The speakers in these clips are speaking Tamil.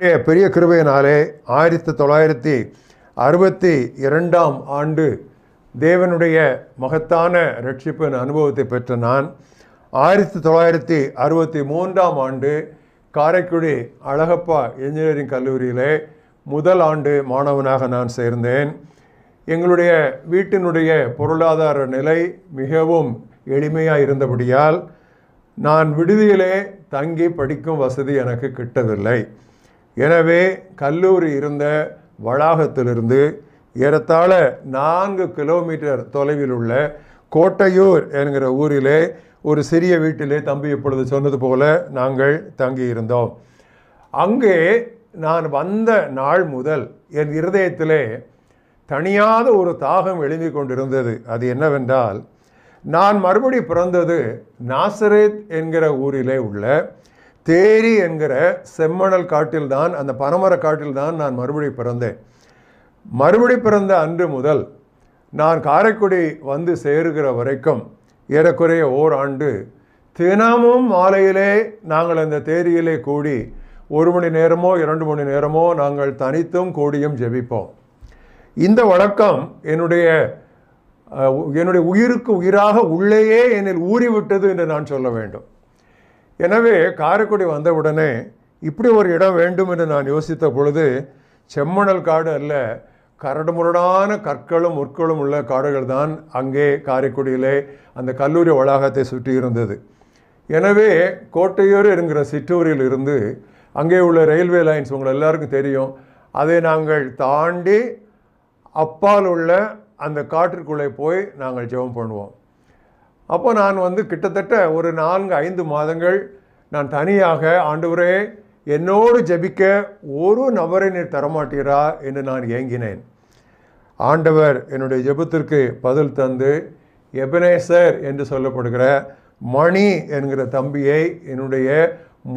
தேவனுடைய பெரிய கிருபையினாலே ஆயிரத்தி தொள்ளாயிரத்தி அறுபத்தி இரண்டாம் ஆண்டு தேவனுடைய மகத்தான ரட்சிப்பின் அனுபவத்தை பெற்ற நான் ஆயிரத்தி தொள்ளாயிரத்தி அறுபத்தி மூன்றாம் ஆண்டு காரைக்குடி அழகப்பா இன்ஜினியரிங் கல்லூரியிலே முதல் ஆண்டு மாணவனாக நான் சேர்ந்தேன். எங்களுடைய வீட்டினுடைய பொருளாதார நிலை மிகவும் எளிமையாக இருந்தபடியால் நான் விடுதியிலே தங்கி படிக்கும் வசதி எனக்கு கிட்டவில்லை எனவே கல்லூரி இருந்த வளாகத்திலிருந்து ஏறத்தாழ நான்கு கிலோமீட்டர் தொலைவில் உள்ள கோட்டையூர் என்கிற ஊரிலே ஒரு சிறிய வீட்டிலே தம்பி இப்பொழுது சொன்னது போல நாங்கள் தங்கியிருந்தோம். அங்கே நான் வந்த நாள் முதல் என் இருதயத்திலே தனியாத ஒரு தாகம் எழுதி கொண்டிருந்தது. அது என்னவென்றால் நான் மறுபடி பிறந்தது நாசரேத் என்கிற ஊரிலே உள்ள தேரி என்கிற செம்மணல் காட்டில்தான் அந்த பனமர காட்டில்தான் நான் மறுபடி பிறந்தேன். மறுபடி பிறந்த அன்று முதல் நான் காரைக்குடி வந்து சேருகிற வரைக்கும் ஏறக்குறைய ஓராண்டு தினமும் மாலையிலே நாங்கள் அந்த தேரியிலே கூடி ஒரு மணி நேரமோ இரண்டு மணி நேரமோ நாங்கள் தனித்தும் கூடியும் ஜெபிப்போம். இந்த வழக்கம் என்னுடைய என்னுடைய உயிருக்கு உயிராக உள்ளேயே என்னில் ஊறிவிட்டது என்று நான் சொல்ல வேண்டும். எனவே காரைக்குடி வந்தவுடனே இப்படி ஒரு இடம் வேண்டும் என்று நான் யோசித்த பொழுது செம்மணல் காடு அல்ல கரடுமுரடான கற்களும் முற்களும் உள்ள காடுகள் தான் அங்கே காரைக்குடியிலே அந்த கல்லூரி வளாகத்தை சுற்றி இருந்தது. எனவே கோட்டையூர் என்கிற சிற்றூரில் இருந்து அங்கே உள்ள ரயில்வே லைன்ஸ் உங்கள் எல்லாருக்கும் தெரியும். அதை நாங்கள் தாண்டி அப்பால் உள்ள அந்த காட்டிற்குள்ளே போய் நாங்கள் ஜெபம் பண்ணுவோம். அப்போ நான் வந்து கிட்டத்தட்ட ஒரு நான்கு ஐந்து மாதங்கள் நான் தனியாக ஆண்டவரே என்னோடு ஜெபிக்க ஒரு நபரை நீர் தரமாட்டீரா? என்று நான் ஏங்கினேன். ஆண்டவர் என்னுடைய ஜெபத்திற்கு பதில் தந்து எபனேசர் என்று சொல்லப்படுகிற மணி என்கிற தம்பியை என்னுடைய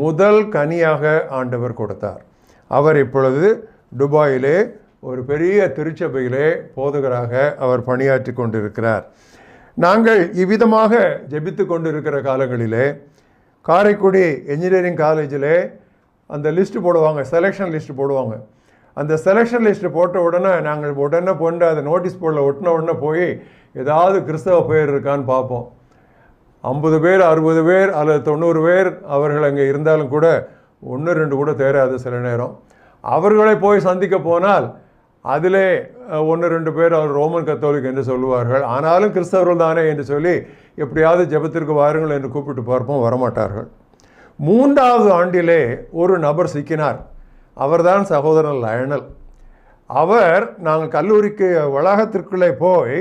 முதல் கனியாக ஆண்டவர் கொடுத்தார். அவர் இப்பொழுது துபாயிலே ஒரு பெரிய திருச்சபையிலே போதகராக அவர் பணியாற்றி கொண்டிருக்கிறார். நாங்கள் இவ்விதமாக ஜெபித்து கொண்டிருக்கிற காலங்களிலே காரைக்குடி என்ஜினியரிங் காலேஜிலே அந்த லிஸ்ட்டு போடுவாங்க செலெக்ஷன் லிஸ்ட்டு போடுவாங்க. அந்த செலெக்ஷன் லிஸ்ட்டு போட்ட உடனே நாங்கள் உடனே கொண்டு அதை நோட்டீஸ் போர்டில் ஒட்டின உடனே போய் ஏதாவது கிறிஸ்தவ பெயர் இருக்கான்னு பார்ப்போம். ஐம்பது பேர் அறுபது பேர் அல்லது தொண்ணூறு பேர் அவர்கள் அங்கே இருந்தாலும் கூட ஒன்று ரெண்டு கூட தேராது சில நேரம். அவர்களை போய் சந்திக்க போனால் அதிலே ஒன்று ரெண்டு பேர் அவர் ரோமன் கத்தோலிக் என்று சொல்லுவார்கள். ஆனாலும் கிறிஸ்தவர்கள் தானே என்று சொல்லி எப்படியாவது ஜெபத்திற்கு வாருங்கள் என்று கூப்பிட்டு பார்ப்போம் வரமாட்டார்கள். மூன்றாவது ஆண்டிலே ஒரு நபர் சிக்கினார். அவர்தான் சகோதரன் லயனல். அவர் நாங்கள் கல்லூரிக்கு வளாகத்திற்குள்ளே போய்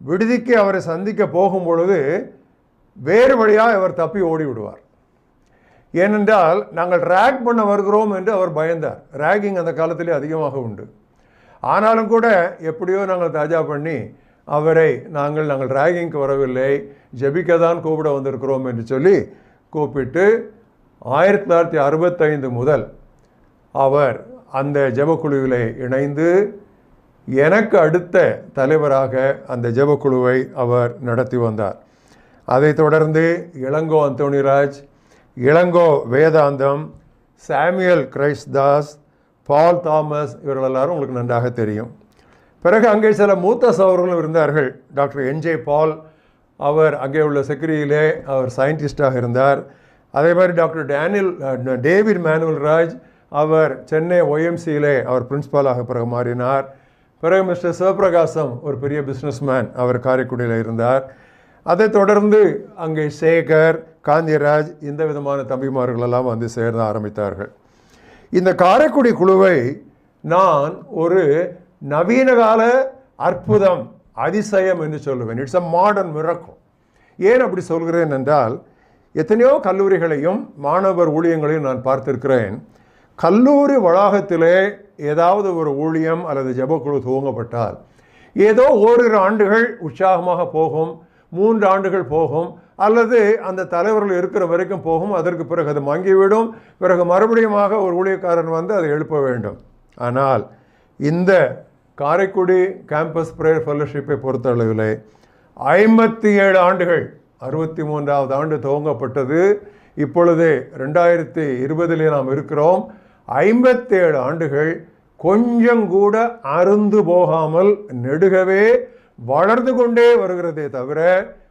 விடுதிக்கு அவரை சந்திக்க போகும் பொழுது வேறு வழியாக அவர் தப்பி ஓடி விடுவார் ஏனென்றால் நாங்கள் ரேக் பண்ண வருகிறோம் என்று அவர் பயந்தார். ரேகிங் அந்த காலத்திலே அதிகமாக உண்டு. ஆனாலும் கூட எப்படியோ நாங்கள் தாஜா பண்ணி அவரை நாங்கள் நாங்கள் ராகிங்க்கு வரவில்லை. ஜெபிக்க தான் கூப்பிட வந்திருக்கிறோம் என்று சொல்லி கூப்பிட்டு ஆயிரத்தி தொள்ளாயிரத்தி அறுபத்தைந்து முதல் அவர் அந்த ஜெபக்குழுவிலே இணைந்து எனக்கு அடுத்த தலைவராக அந்த ஜபக்குழுவை அவர் நடத்தி வந்தார். அதைத் தொடர்ந்து இளங்கோ அந்தோணிராஜ் இளங்கோ வேதாந்தம் சாமியல் கிரைஸ்தாஸ் பால் தாமஸ் இவர்கள் எல்லாரும் உங்களுக்கு நன்றாக தெரியும். பிறகு அங்கே சில மூத்த சகோதரர்களும் இருந்தார்கள். டாக்டர் என்ஜே பால் அவர் அங்கே உள்ள செக்ரியிலே அவர் சயின்டிஸ்டாக இருந்தார். அதே மாதிரி doctor Daniel David Manuel Raj அவர் சென்னை ஒய்எம்சியிலே அவர் பிரின்ஸ்பாலாக பிறகு மாறினார். பிறகு மிஸ்டர் சிவபிரகாசம் ஒரு பெரிய பிஸ்னஸ்மேன் அவர் காரைக்குடியில் இருந்தார். அதைத் தொடர்ந்து அங்கே சேகர் காந்திராஜ் இந்த விதமான தம்பிமார்கள் எல்லாம் வந்து சேர்ந்து ஆரம்பித்தார்கள். இந்த காரைக்குடி குழுவை நான் ஒரு நவீன கால அற்புதம் அதிசயம் என்று சொல்லுவேன். இட்ஸ் அ மாடர்ன் மிரக்கம் ஏன் அப்படி சொல்கிறேன் என்றால் எத்தனையோ கல்லூரிகளையும் மாணவர் ஊழியங்களையும் நான் பார்த்திருக்கிறேன். கல்லூரி வளாகத்திலே ஏதாவது ஒரு ஊழியம் அல்லது ஜபக்குழு துவங்கப்பட்டால் ஏதோ ஓரிரு ஆண்டுகள் உற்சாகமாக போகும் மூன்று ஆண்டுகள் போகும் அல்லது அந்த தலைவர்கள் இருக்கிற வரைக்கும் போகும் அதற்கு பிறகு அது மங்கிவிடும். பிறகு மறுபடியுமாக ஒரு ஊழியக்காரன் வந்து அதை எழுப்ப வேண்டும். ஆனால் இந்த காரைக்குடி கேம்பஸ் ப்ரேயர் ஃபெல்லோஷிப்பை பொறுத்தளவில் ஐம்பத்தி ஏழு ஆண்டுகள் அறுபத்தி மூன்றாவது ஆண்டு துவங்கப்பட்டது. இப்பொழுது ரெண்டாயிரத்தி இருபதிலே நாம் இருக்கிறோம். ஐம்பத்தேழு ஆண்டுகள் கொஞ்சம் கூட அருந்து போகாமல் நெடுகவே வளர்ந்து கொண்டே வருகிறதே தவிர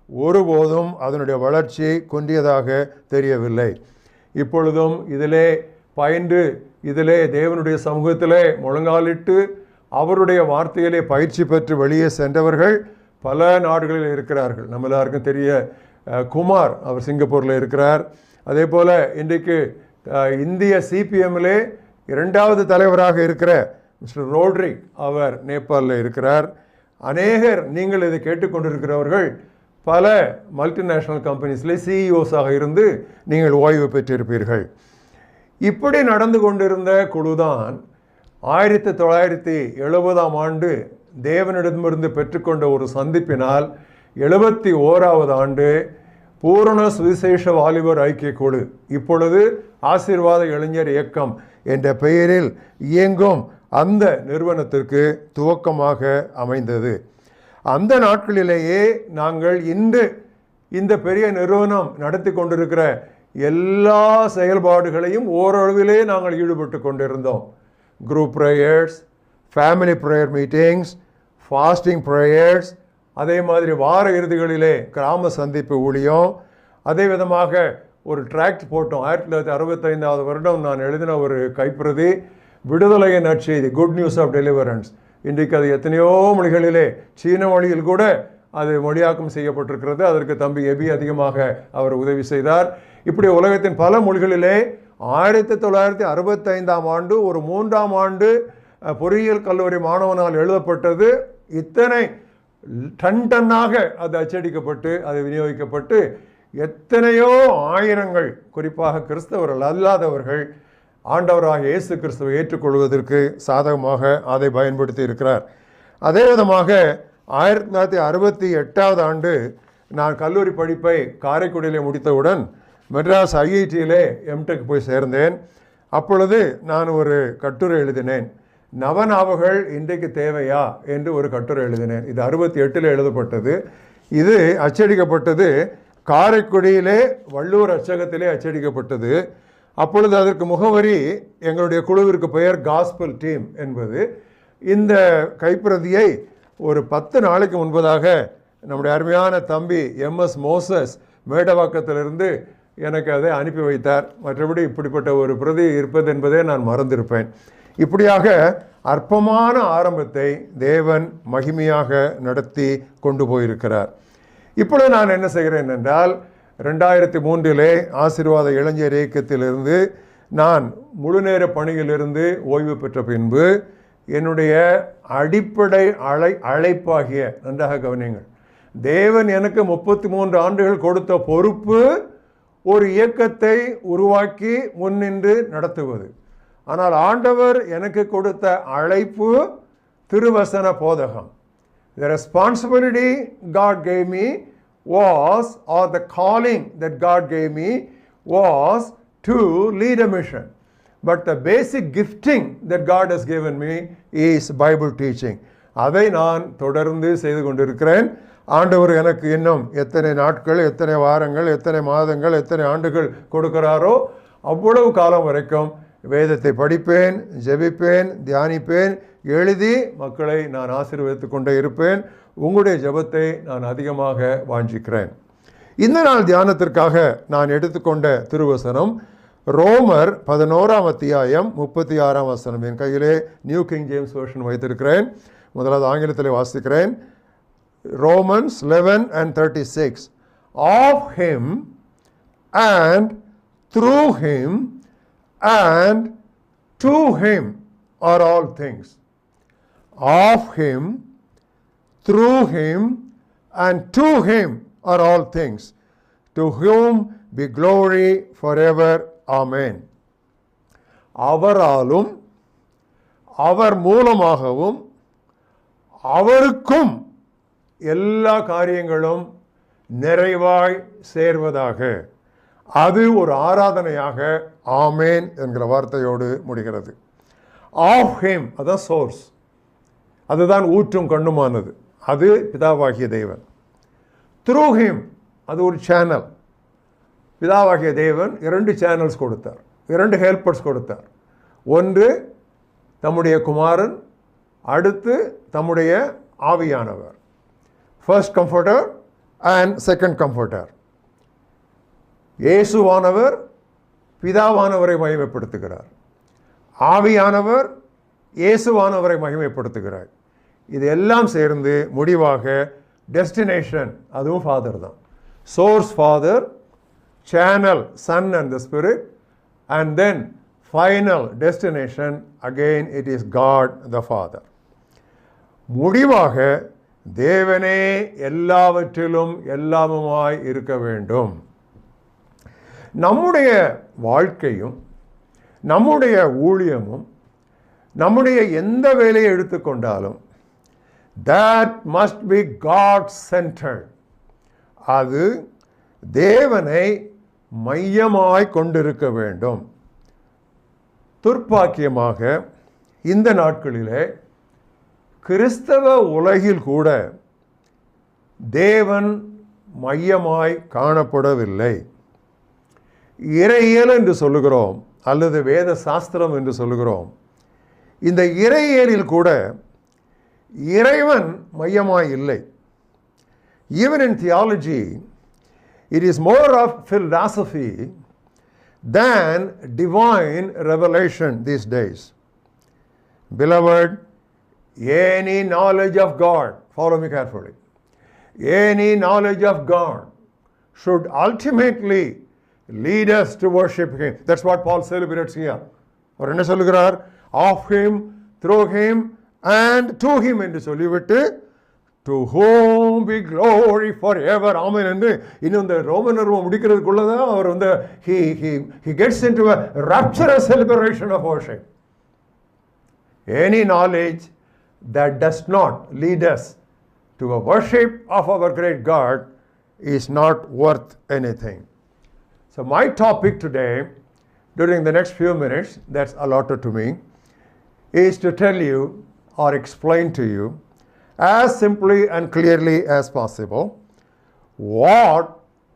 ஒருபோதும் அதனுடைய வளர்ச்சி குன்றியதாக தெரியவில்லை. இப்பொழுதும் இதிலே பயின்று இதிலே தேவனுடைய சமூகத்திலே முழங்காலிட்டு அவருடைய வார்த்தையிலே பயிற்சி பெற்று வெளியே சென்றவர்கள் பல நாடுகளில் இருக்கிறார்கள். நம்ம எல்லாருக்கும் தெரிய குமார் அவர் சிங்கப்பூரில் இருக்கிறார். அதே போல் இன்றைக்கு இந்திய சிபிஎம்மிலே இரண்டாவது தலைவராக இருக்கிற மிஸ்டர் ரோட்ரிக் அவர் நேபாளில் இருக்கிறார். அநேகர் நீங்கள் இதை கேட்டுக்கொண்டிருக்கிறவர்கள் பல மல்டிநேஷ்னல் கம்பெனிஸில் சிஇஓஸாக இருந்து நீங்கள் ஓய்வு பெற்றிருப்பீர்கள். இப்படி நடந்து கொண்டிருந்த குழுதான் ஆயிரத்தி தொள்ளாயிரத்தி எழுபதாம் ஆண்டு தேவனிடமிருந்து பெற்றுக்கொண்ட ஒரு சந்திப்பினால் எழுபத்தி ஓராவது ஆண்டு பூரண சுவிசேஷ வாலிபர் ஐக்கிய குழு இப்பொழுது ஆசீர்வாத இளைஞர் இயக்கம் என்ற பெயரில் இயங்கும் அந்த நிறுவனத்திற்கு துவக்கமாக அமைந்தது. அந்த நாட்களிலேயே நாங்கள் இன்று இந்த பெரிய நிறுவனம் நடத்தி கொண்டிருக்கிற எல்லா செயல்பாடுகளையும் ஓரளவிலே நாங்கள் ஈடுபட்டு கொண்டிருந்தோம். Group prayers family prayer meetings fasting prayers அதே மாதிரி வார இறுதிகளிலே கிராம சந்திப்பு ஊழியம் அதே விதமாக ஒரு டிராக்ட் போட்டோம். ஆயிரத்தி தொள்ளாயிரத்தி அறுபத்தைந்தாவது வருடம் நான் எழுதின ஒரு கைப்பிரதி விடுதலையின் நற்செய்தி குட் நியூஸ் ஆஃப் டெலிவரன்ஸ் இன்றைக்கு அது எத்தனையோ மொழிகளிலே சீன மொழியில் கூட அது மொழியாக்கம் செய்யப்பட்டிருக்கிறது. அதற்கு தம்பி எபி அதிகமாக அவர் உதவி செய்தார். இப்படி உலகத்தின் பல மொழிகளிலே ஆயிரத்தி தொள்ளாயிரத்தி அறுபத்தைந்தாம் ஆண்டு ஒரு மூன்றாம் ஆண்டு பொறியியல் கல்லூரி மாணவனால் எழுதப்பட்டது. இத்தனை டன் டன்னாக அது அச்சடிக்கப்பட்டு அது விநியோகிக்கப்பட்டு எத்தனையோ ஆயிரங்கள் குறிப்பாக கிறிஸ்தவர்கள் அல்லாதவர்கள் ஆண்டவராக இயேசு கிறிஸ்துவை ஏற்றுக்கொள்வதற்கு சாதகமாக அதை பயன்படுத்தி இருக்கிறார். அதே விதமாக ஆயிரத்தி தொள்ளாயிரத்தி அறுபத்தி எட்டாவது ஆண்டு நான் கல்லூரி படிப்பை காரைக்குடியிலே முடித்தவுடன் மெட்ராஸ் ஐஐடியிலே எம்டெக் போய் சேர்ந்தேன். அப்பொழுது நான் ஒரு கட்டுரை எழுதினேன். நவநாவுகள் இன்றைக்கு தேவையா என்று ஒரு கட்டுரை எழுதினேன். இது அறுபத்தி எட்டில் எழுதப்பட்டது. இது அச்சடிக்கப்பட்டது. காரைக்குடியிலே வள்ளூர் அச்சகத்திலே அச்சடிக்கப்பட்டது. அப்பொழுது அதற்கு முகவரி எங்களுடைய குழுவிற்கு பெயர் காஸ்பல் டீம் என்பது. இந்த கைப்பிரதியை ஒரு பத்து நாளைக்கு முன்பதாக நம்முடைய அருமையான தம்பி எம்எஸ் மோசஸ் மேடவாக்கத்திலிருந்து எனக்கு அதை அனுப்பி வைத்தார். மற்றபடி இப்படிப்பட்ட ஒரு பிரதி இருப்பது என்பதை நான் மறந்திருப்பேன். இப்படியாக அற்பமான ஆரம்பத்தை தேவன் மகிமையாக நடத்தி கொண்டு போயிருக்கிறார். இப்பொழுது நான் என்ன செய்கிறேன் என்றால் ரெண்டாயிரத்தி மூன்றிலே ஆசீர்வாத இளைஞர் இயக்கத்திலிருந்து நான் முழுநேர பணியிலிருந்து ஓய்வு பெற்ற பின்பு என்னுடைய அடிப்படை அழை அழைப்பாகிய நன்றாக கவனியுங்கள் தேவன் எனக்கு முப்பத்தி மூன்று ஆண்டுகள் கொடுத்த பொறுப்பு ஒரு இயக்கத்தை உருவாக்கி முன்னின்று நடத்துவது. ஆனால் ஆண்டவர் எனக்கு கொடுத்த அழைப்பு திருவசன போதகம். The responsibility God gave me was, or the calling that God gave me was to lead a mission. But the basic gifting that God has given me is Bible teaching. அதை நான் தொடர்ந்து செய்து கொண்டிருக்கிறேன் ஆண்டவர் எனக்கு இன்னும் எத்தனை நாட்கள் எத்தனை வாரங்கள் எத்தனை மாதங்கள் எத்தனை ஆண்டுகள் கொடுக்கிறாரோ அவ்வளவு காலம் வரைக்கும் வேதத்தை படிப்பேன் ஜெபிப்பேன் தியானிப்பேன் எழுதி மக்களை நான் ஆசீர்வதித்து கொண்டே இருப்பேன் உங்களுடைய ஜெபத்தை நான் அதிகமாக வாஞ்சிக்கிறேன். இந்த நாள் தியானத்திற்காக நான் எடுத்துக்கொண்ட திருவசனம் ரோமர் பதினோராம் அத்தியாயம் முப்பத்தி ஆறாம் வசனம். என் கையிலே நியூ கிங் ஜேம்ஸ் வேர்ஷன் வைத்திருக்கிறேன். முதலாவது ஆங்கிலத்தில் வாசிக்கிறேன். Romans eleven and thirty six of him and through him and to him are all things of him through him, and to him are all things. To whom be glory forever. Amen. அவராலும் அவர் மூலமாகவும் அவருக்கும் எல்லா காரியங்களும் நிறைவாய் சேர்வதாக அது ஒரு ஆராதனையாக ஆமேன் என்கிற வார்த்தையோடு முடிகிறது ஆஃப் ஹேம் அதான் சோர்ஸ் அதுதான் ஊற்றும் கண்ணுமானது அது பிதாவாகிய தேவன். த்ரூ ஹிம் அது ஒரு சேனல் பிதாவாகிய தேவன் இரண்டு சேனல்ஸ் கொடுத்தார். இரண்டு ஹெல்ப்பர்ஸ் கொடுத்தார். ஒன்று தம்முடைய குமாரன் அடுத்து தம்முடைய ஆவியானவர். First comforter and second comforter இயேசுவானவர் பிதாவானவரை மகிமைப்படுத்துகிறார். ஆவியானவர் இயேசுவானவரை மகிமைப்படுத்துகிறார். இது எல்லாம் சேர்ந்து முடிவாக டெஸ்டினேஷன் அதுவும் ஃபாதர் தான். Source father channel son and the spirit and then final destination again it is God the father முடிவாக தேவனே எல்லாவற்றிலும் எல்லாமுமாய் இருக்க வேண்டும். நம்முடைய வாழ்க்கையும் நம்முடைய ஊழியமும் நம்முடைய எந்த வேலையை எடுத்துக்கொண்டாலும் that must be God centred அது தேவனை மையமாய் கொண்டிருக்க வேண்டும். துர்ப்பாக்கியமாக இந்த நாட்களிலே கிறிஸ்தவ உலகில் கூட தேவன் மையமாய் காணப்படவில்லை. இறையியல் என்று சொல்லுகிறோம் அல்லது வேத சாஸ்திரம் என்று சொல்லுகிறோம். இந்த இறையியலில் கூட இறைவன் மையமாய் இல்லை even in theology it is more of philosophy than divine revelation these days. Beloved, any knowledge of God, follow me carefully, any knowledge of God should ultimately lead us to worship Him. That's what Paul celebrates here. அவர் என்ன சொல்லுகிறார் of him through him and to him என்று சொல்லிவிட்டு to whom be glory for ever amen என்று இன்னும் இந்த ரோமன் நர்மம் முடிக்கிறதுக்குள்ள தான் அவர் வந்து he he he gets into rapturous celebration of worship any knowledge that does not lead us to a worship of our great God is not worth anything. So, my topic today, during the next few minutes that's allotted to me, is to tell you or explain to you as simply and clearly as possible what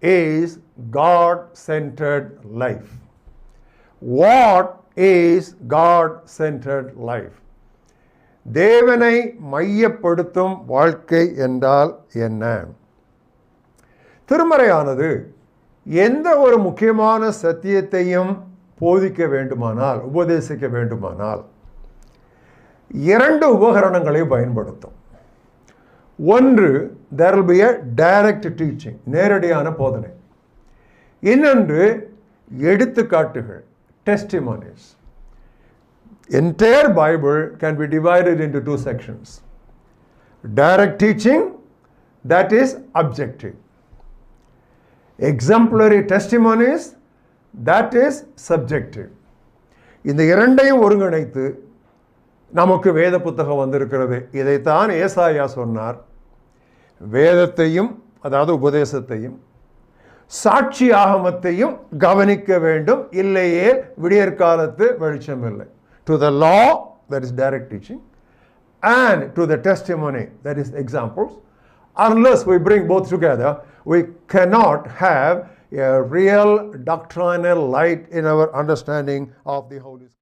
is God centered life. What is God centered life? தேவனை மையப்படுத்தும் வாழ்க்கை என்றால் என்ன திருமறையானது எந்த ஒரு முக்கியமான சத்தியத்தையும் போதிக்க வேண்டுமானால் உபதேசிக்க வேண்டுமானால் இரண்டு உபகரணங்களை பயன்படுத்தும் ஒன்று there will be a direct teaching நேரடியான போதனை இன்னொன்று எடுத்துக்காட்டுகள் testimonies entire bible can be divided into two sections direct teaching that is objective exemplary testimonies that is subjective இந்த இரண்டையும் ஒருங்கிணைத்து நமக்கு வேத புத்தகம் வந்திருக்கிறது இதைத்தான் ஏசாயா சொன்னார் வேதத்தையும் அதாவது உபதேசத்தையும் சாட்சி ஆகமத்தையும் கவனிக்க வேண்டும் இல்லையே விடியற்காலத்து வெளிச்சம் இல்லை to the law that is direct teaching and to the test testimony that is examples unless we bring both together we cannot have real real light in our understanding of the the